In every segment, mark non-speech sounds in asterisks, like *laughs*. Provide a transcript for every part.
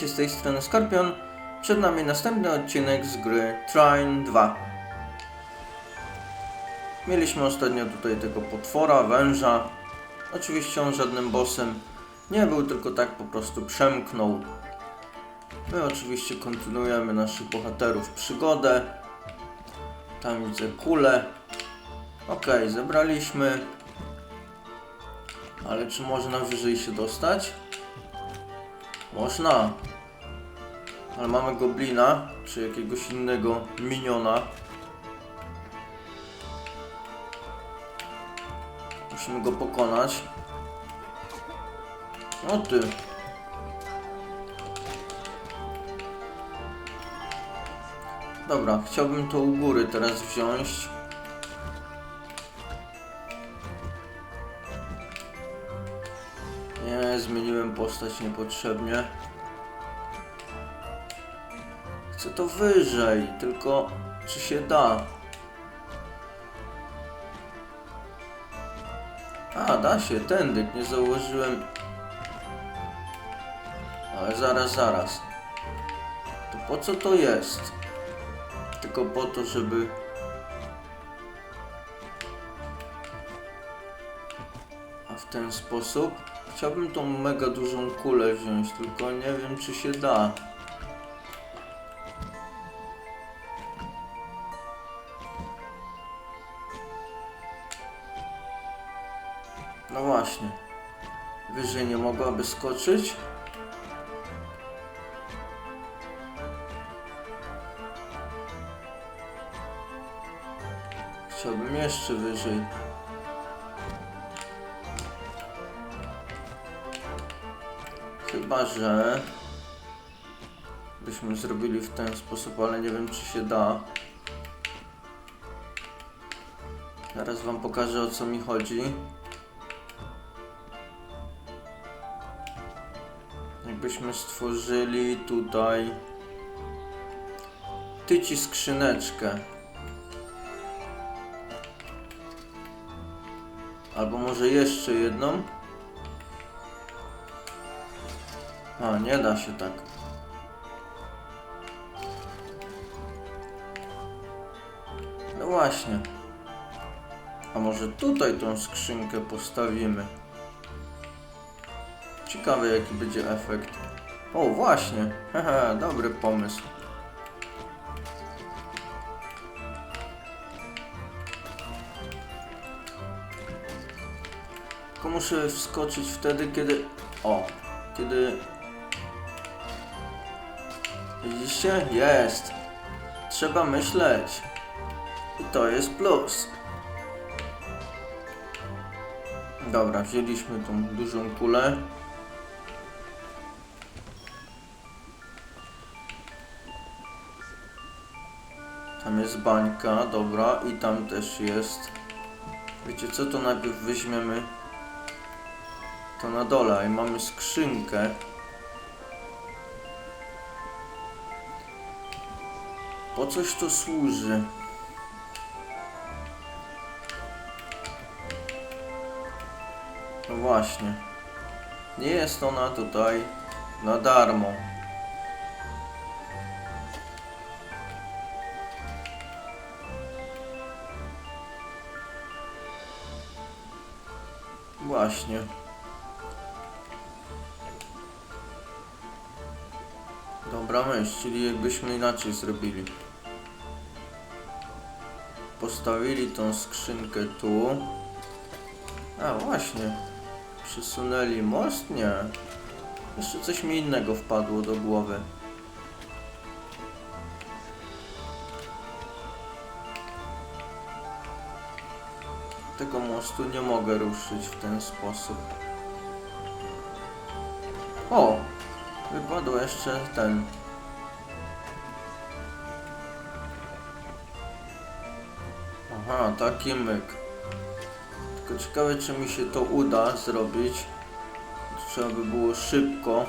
witajcie z tej strony Skorpion. Przed nami następny odcinek z gry Trine 2. Mieliśmy ostatnio tutaj tego potwora, węża. Oczywiście on żadnym bossem nie był, tylko tak po prostu przemknął. My oczywiście kontynuujemy naszych bohaterów przygodę. Tam widzę kulę. Okej, zebraliśmy. Ale czy można wyżej się dostać? Można. Ale mamy goblina, czy jakiegoś innego miniona. Musimy go pokonać. O ty. Dobra, chciałbym to u góry teraz wziąć. Nie, zmieniłem postać niepotrzebnie. Chcę to wyżej, tylko czy się da? A, da się, tędy, nie założyłem. Ale zaraz, zaraz. To po co to jest? Tylko po to, żeby... A w ten sposób? Chciałbym tą mega dużą kulę wziąć, tylko nie wiem czy się da. Właśnie. Wyżej nie mogłaby skoczyć? Chciałbym jeszcze wyżej. Chyba, że byśmy zrobili w ten sposób, ale nie wiem czy się da. Zaraz wam pokażę o co mi chodzi. Jakbyśmy stworzyli tutaj tyci skrzyneczkę. Albo może jeszcze jedną. A, nie da się tak. No właśnie. A może tutaj tą skrzynkę postawimy? Ciekawe jaki będzie efekt. O, właśnie. Haha, dobry pomysł. Tylko muszę wskoczyć wtedy, kiedy... O, kiedy... Widzicie? Jest. Trzeba myśleć. I to jest plus. Dobra, wzięliśmy tą dużą kulę. Tam jest bańka, dobra, i tam też jest. Wiecie co, to najpierw weźmiemy to na dole i mamy skrzynkę. Po coś to służy? No właśnie. Nie jest ona tutaj na darmo. Właśnie. Dobra myśl, czyli jakbyśmy inaczej zrobili. Postawili tą skrzynkę tu. A właśnie. Przesunęli most? Nie. Jeszcze coś mi innego wpadło do głowy. Tego mostu nie mogę ruszyć w ten sposób. O! Wypadł jeszcze ten. Aha, taki myk. Tylko ciekawe, czy mi się to uda zrobić. Trzeba by było szybko.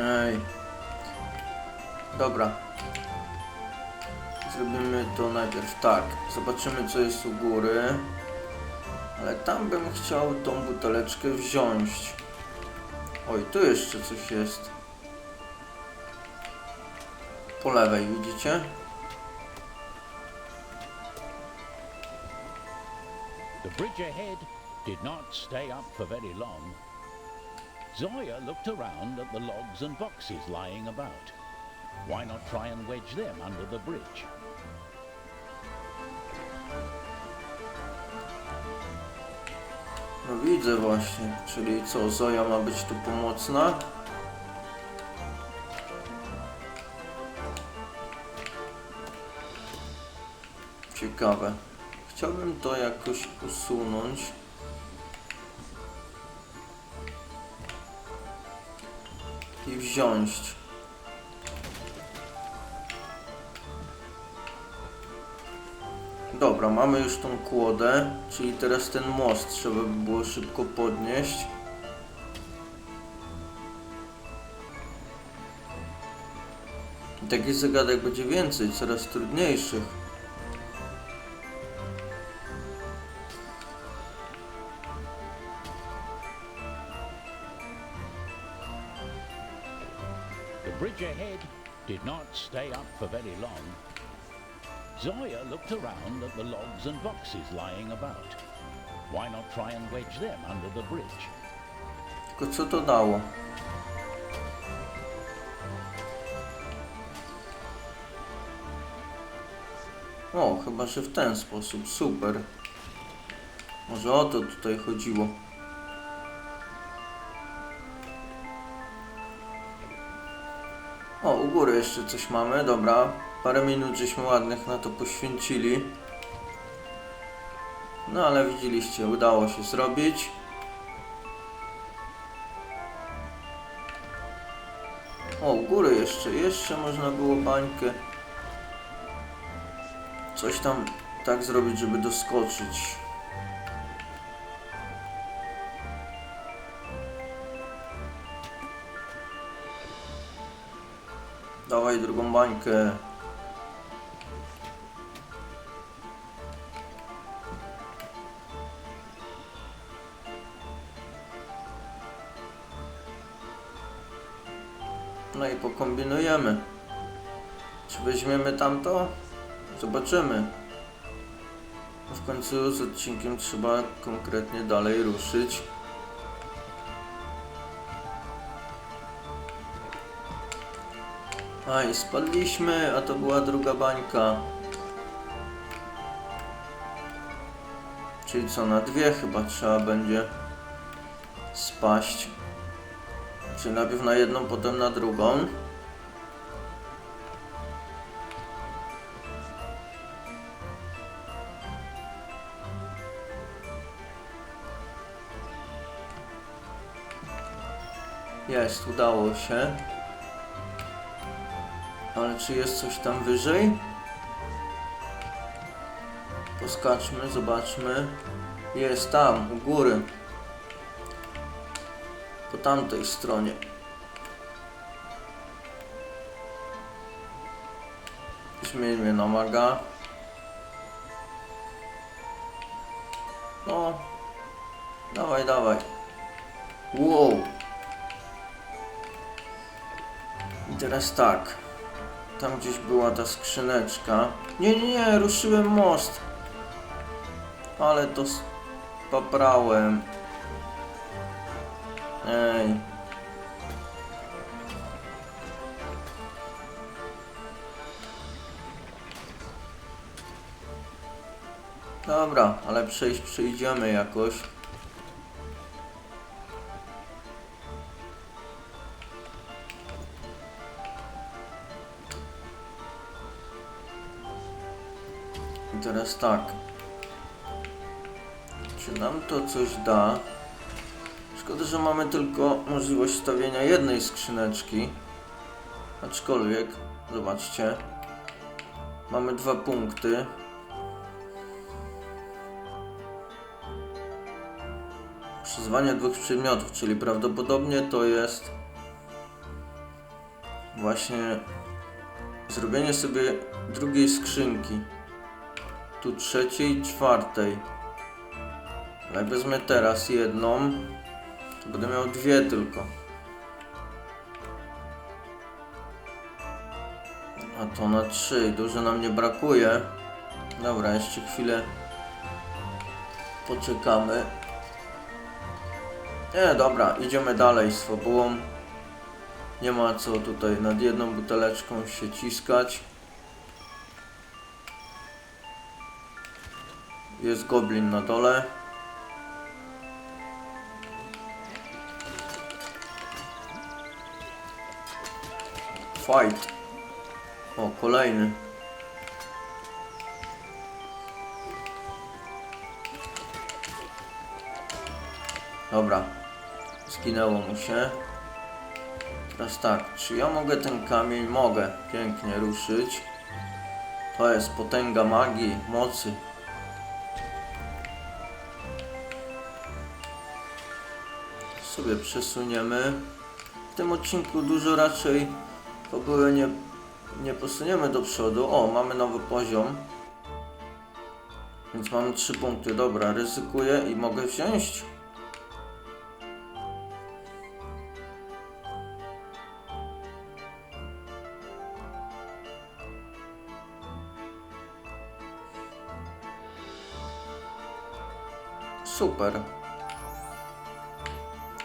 Ej. Dobra. Zrobimy to najpierw tak. Zobaczymy co jest u góry. Ale tam bym chciał tą buteleczkę wziąć. Oj, tu jeszcze coś jest. Po lewej, widzicie? The bridge ahead did not stay up for very long. Zoya looked around at the logs and boxes lying about. Why not try and wedge them under the bridge? No widzę właśnie, czyli co, Zoja ma być tu pomocna? Ciekawe. Chciałbym to jakoś usunąć. I wziąć. Dobra, mamy już tą kłodę, czyli teraz ten most trzeba by było szybko podnieść. I takich zagadek będzie więcej, coraz trudniejszych. The bridge ahead did not stay up for very long. Zoya looked around at the logs and boxes lying about. Why not try and wedge them under the bridge? Tylko co to dało? O, chyba że w ten sposób, super. Może o to tutaj chodziło. O, u góry jeszcze coś mamy, dobra. Parę minut żeśmy ładnych na to poświęcili. No ale widzieliście, udało się zrobić. O, góry jeszcze, jeszcze można było bańkę. Coś tam tak zrobić, żeby doskoczyć. Dawaj drugą bańkę. Pokombinujemy. Czy weźmiemy tamto? Zobaczymy. W końcu z odcinkiem trzeba konkretnie dalej ruszyć. A i spadliśmy, a to była druga bańka. Czyli co, na dwie chyba trzeba będzie spaść. Czyli najpierw na jedną, potem na drugą. Jest, udało się. Ale czy jest coś tam wyżej? Poskaczmy, zobaczmy. Jest tam, u góry. Po tamtej stronie. Zmieńmy na maga. No. Dawaj, dawaj. Wow. I teraz tak. Tam gdzieś była ta skrzyneczka. Nie, nie, nie, ruszyłem most. Ale to poprałem. Ej. Dobra, ale przejść przejdziemy jakoś. I teraz tak. Czy nam to coś da? Szkoda, że mamy tylko możliwość stawienia jednej skrzyneczki. Aczkolwiek, zobaczcie. Mamy dwa punkty. Przyzwanie dwóch przedmiotów, czyli prawdopodobnie to jest właśnie zrobienie sobie drugiej skrzynki. Tu trzeciej, czwartej. Ale wezmę teraz jedną, będę miał dwie tylko. A to na trzy. Dużo nam nie brakuje. Dobra, jeszcze chwilę poczekamy. Nie, dobra, idziemy dalej z fabułą. Nie ma co tutaj nad jedną buteleczką się ciskać. Jest goblin na dole. Fight. O, kolejny. Dobra. Skinęło mu się. Teraz tak, czy ja mogę ten kamień? Mogę. Pięknie ruszyć. To jest potęga magii, mocy. Sobie przesuniemy. W tym odcinku dużo raczej fabuły nie, nie posuniemy do przodu. O, mamy nowy poziom. Więc mamy 3 punkty. Dobra, ryzykuję i mogę wziąć. Super.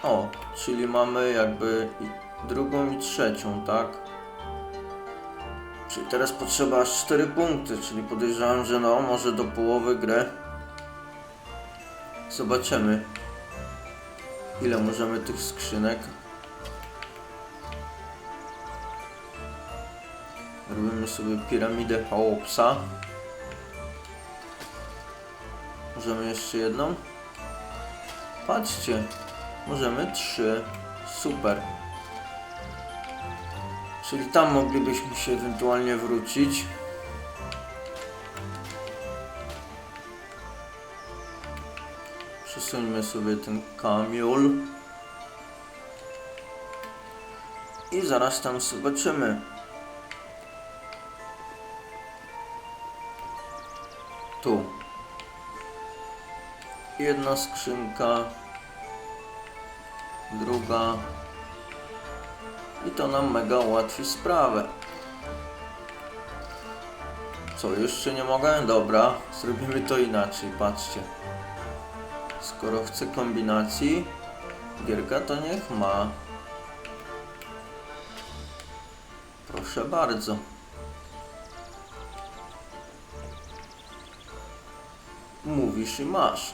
O, czyli mamy jakby drugą i trzecią, tak? Czyli teraz potrzeba aż 4 punkty, czyli podejrzewam, że no, może do połowy gry. Zobaczymy. Ile możemy tych skrzynek. Robimy sobie piramidę Chaopsa. Możemy jeszcze jedną? Patrzcie, możemy trzy. Super. Czyli tam moglibyśmy się ewentualnie wrócić. Przesuńmy sobie ten kamiul. I zaraz tam zobaczymy. Tu. Jedna skrzynka. Druga. I to nam mega ułatwi sprawę. Co, jeszcze nie mogę? Dobra, zrobimy to inaczej, patrzcie. Skoro chcę kombinacji, gierka to niech ma. Proszę bardzo. Mówisz i masz.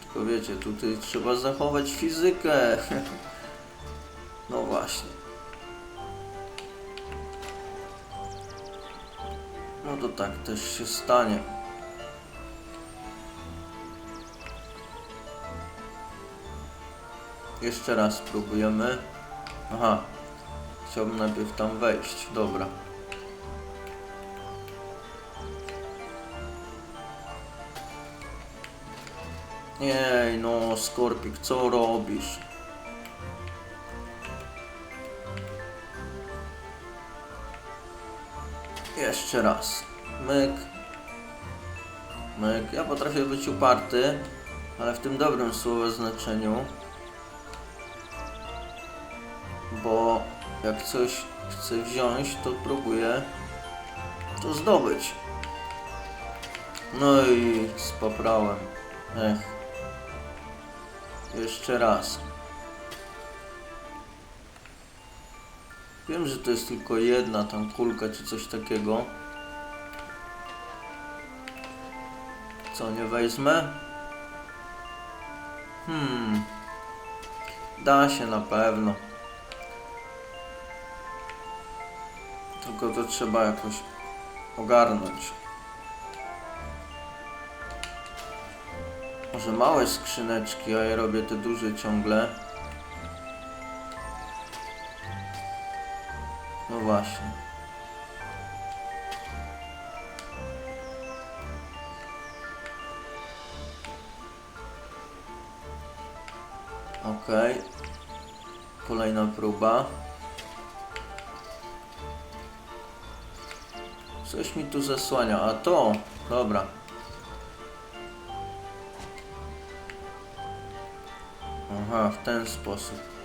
Tylko wiecie, tutaj trzeba zachować fizykę. *laughs* No właśnie. No to tak też się stanie. Jeszcze raz spróbujemy. Aha. Chciałbym najpierw tam wejść. Dobra. Jej, no Skorpik, co robisz? Jeszcze raz. Myk. Myk. Ja potrafię być uparty, ale w tym dobrym słowa znaczeniu. Bo jak coś chcę wziąć, to próbuję to zdobyć. No i spaprałem. Ech. Jeszcze raz. Wiem, że to jest tylko jedna tam kulka czy coś takiego. Co, nie wezmę? Hmm. Da się na pewno. Tylko to trzeba jakoś ogarnąć. Może małe skrzyneczki, a ja robię te duże ciągle. Właśnie. Okej. Kolejna próba. Coś mi tu zasłania. A to, dobra. Aha, w ten sposób.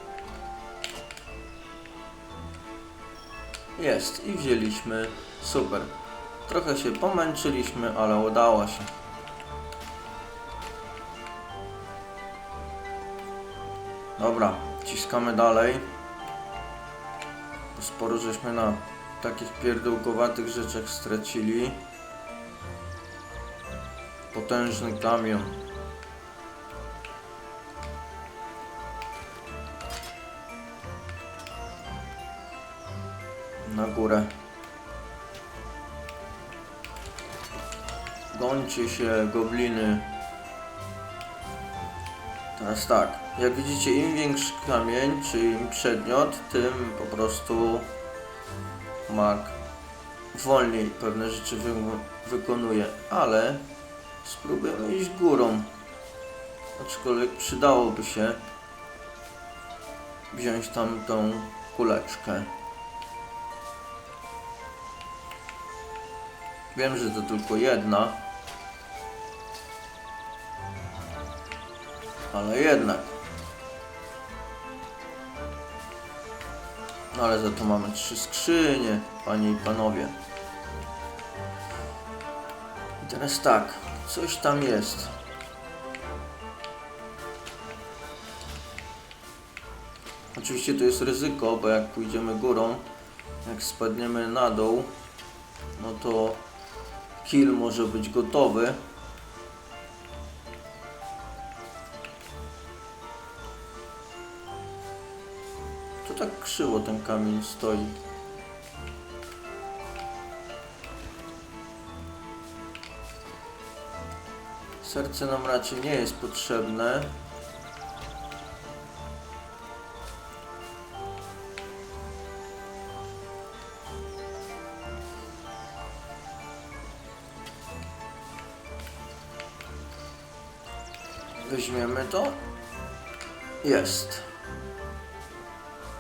Jest i wzięliśmy. Super. Trochę się pomęczyliśmy, ale udało się. Dobra, ciskamy dalej. Sporo żeśmy na takich pierdółkowatych rzeczach stracili. Potężny kamion. Górę. Gońcie się, gobliny. Teraz tak, jak widzicie, im większy kamień, czy im przedmiot, tym po prostu mag wolniej pewne rzeczy wy wykonuje, ale spróbujemy iść górą. Aczkolwiek przydałoby się wziąć tam tą kuleczkę. Wiem, że to tylko jedna. Ale jednak. No ale za to mamy trzy skrzynie, panie i panowie. I teraz tak, coś tam jest. Oczywiście to jest ryzyko, bo jak pójdziemy górą, jak spadniemy na dół, no to kill może być gotowy. To tak krzywo ten kamień stoi. Serce nam raczej nie jest potrzebne. Jest.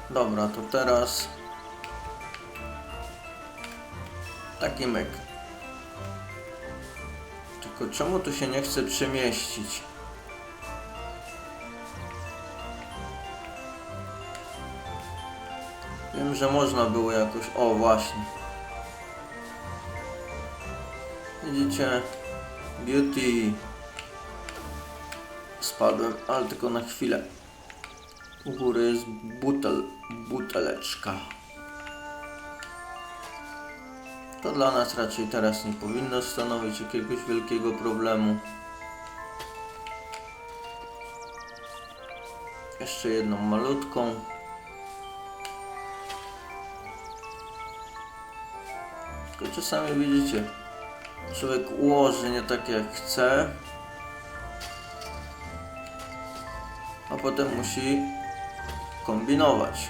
Dobra, to teraz taki myk. Tylko czemu tu się nie chce przemieścić? Wiem, że można było jakoś... O, właśnie. Widzicie? Beauty. Spadłem, ale tylko na chwilę. U góry jest butel, buteleczka. To dla nas raczej teraz nie powinno stanowić jakiegoś wielkiego problemu. Jeszcze jedną malutką. Tylko czasami widzicie, człowiek ułoży nie tak jak chce, a potem musi kombinować.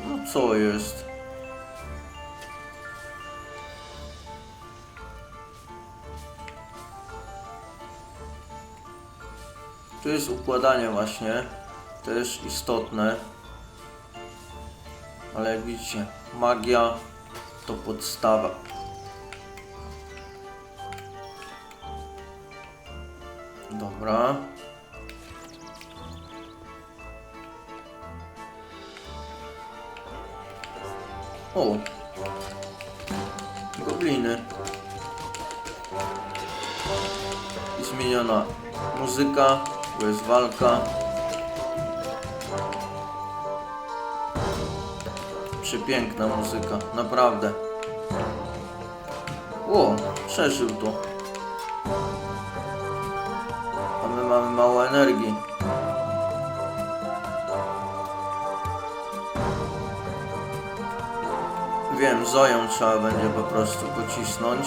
No co jest? Tu jest układanie właśnie, też istotne. Ale jak widzicie, magia to podstawa. Walka. Przepiękna muzyka, naprawdę. O, przeżył to. A my mamy mało energii. Wiem, Zoją trzeba będzie po prostu pocisnąć.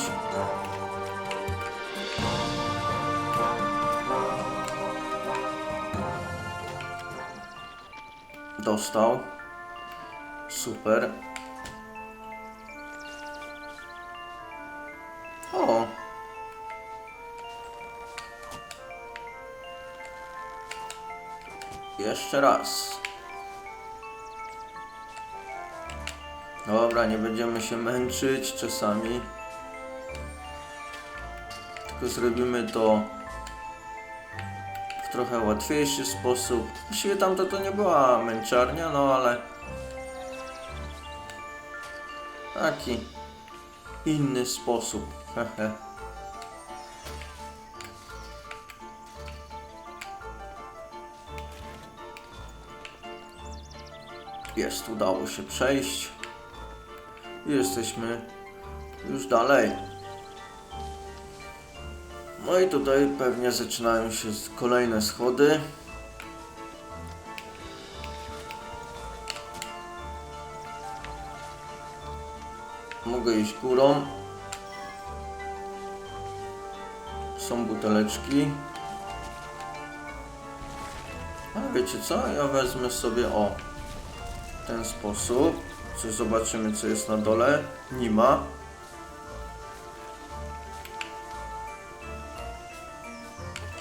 Dostał. Super. O. Jeszcze raz. Dobra, nie będziemy się męczyć czasami. Tylko zrobimy to trochę łatwiejszy sposób. Właściwie tamto to nie była męczarnia, no ale taki inny sposób. Hehe. Jest, udało się przejść. Jesteśmy już dalej. No i tutaj pewnie zaczynają się kolejne schody. Mogę iść górą. Są buteleczki. A wiecie co? Ja wezmę sobie o w ten sposób. Coś zobaczymy co jest na dole. Nie ma.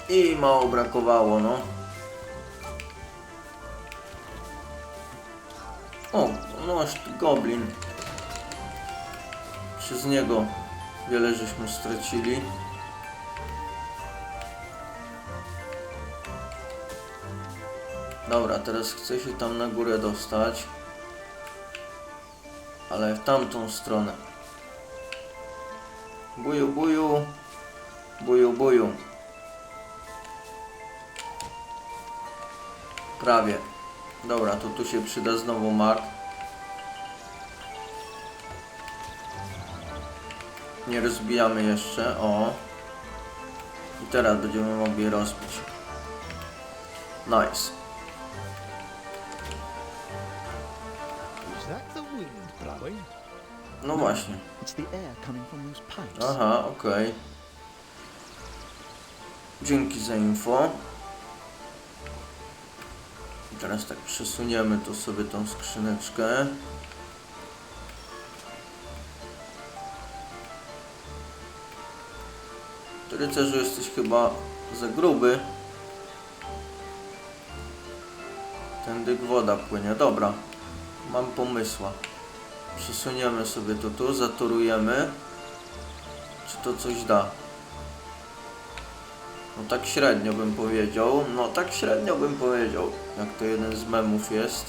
I mało brakowało, no. O, no tu goblin. Przez niego wiele żeśmy stracili. Dobra, teraz chcę się tam na górę dostać. Ale w tamtą stronę. Buju, buju. Buju, buju. Prawie. Dobra, to tu się przyda znowu mak. Nie rozbijamy jeszcze, o. I teraz będziemy mogli rozbić. Nice. No właśnie. Aha, okej. Dzięki za info. Teraz tak przesuniemy tu sobie tą skrzyneczkę. Ty rycerzu jesteś chyba za gruby. Tędy woda płynie. Dobra. Mam pomysła. Przesuniemy sobie to tu, zatorujemy. Czy to coś da? No tak średnio bym powiedział. No tak średnio bym powiedział. Jak to jeden z memów jest.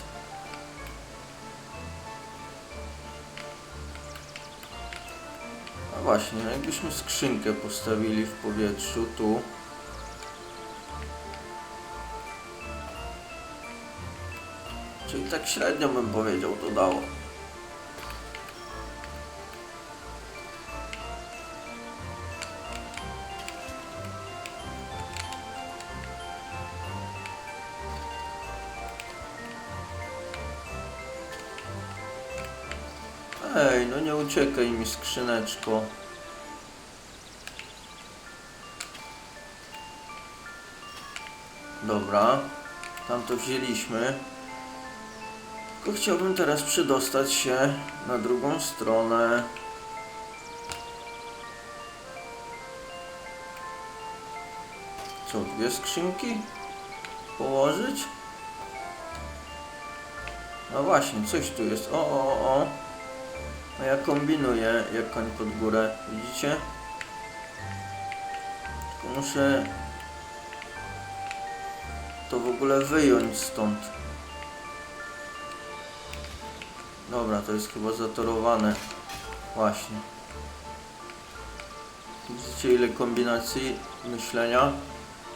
A właśnie, jakbyśmy skrzynkę postawili w powietrzu tu. Czyli tak średnio bym powiedział to dało. Uciekaj mi skrzyneczko. Dobra, tam to wzięliśmy. Tylko chciałbym teraz przedostać się na drugą stronę. Co, dwie skrzynki? Położyć? No właśnie, coś tu jest. O, o, o, No ja kombinuję jak koń pod górę, widzicie? Tylko muszę to w ogóle wyjąć stąd. Dobra, to jest chyba zatorowane. Właśnie. Widzicie ile kombinacji myślenia,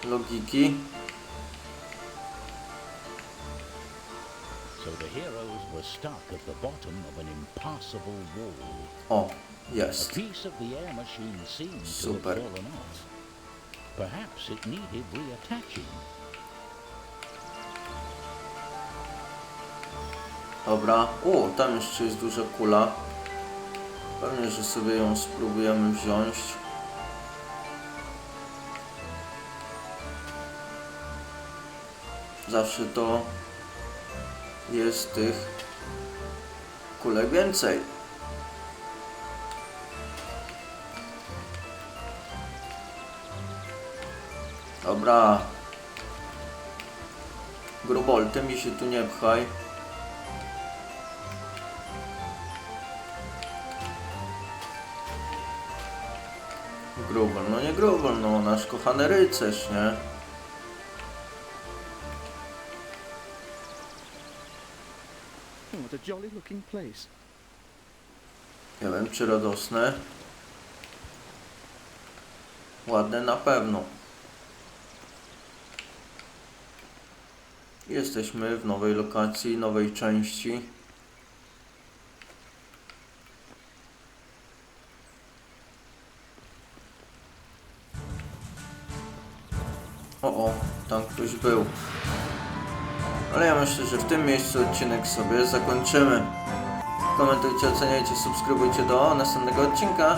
logiki. Heroes were stuck at the bottom of an impassable wall. O, A jest. piece of the air machine seemed to Super. have fallen off. Perhaps it needed reattaching. Dobra. O, tam jeszcze jest duża kula. Pewnie, że sobie ją spróbujemy wziąć. Zawsze to jest tych kulek więcej. Dobra. Grubolty mi się tu nie pchaj. Grubel, no nie grubel, no nasz kochany rycerz, nie? What a jolly looking place. Nie wiem, czy radosne. Ładne na pewno. Jesteśmy w nowej lokacji, nowej części. O, o, tam ktoś był. Ale ja myślę, że w tym miejscu odcinek sobie zakończymy. Komentujcie, oceniajcie, subskrybujcie do następnego odcinka.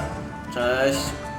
Cześć!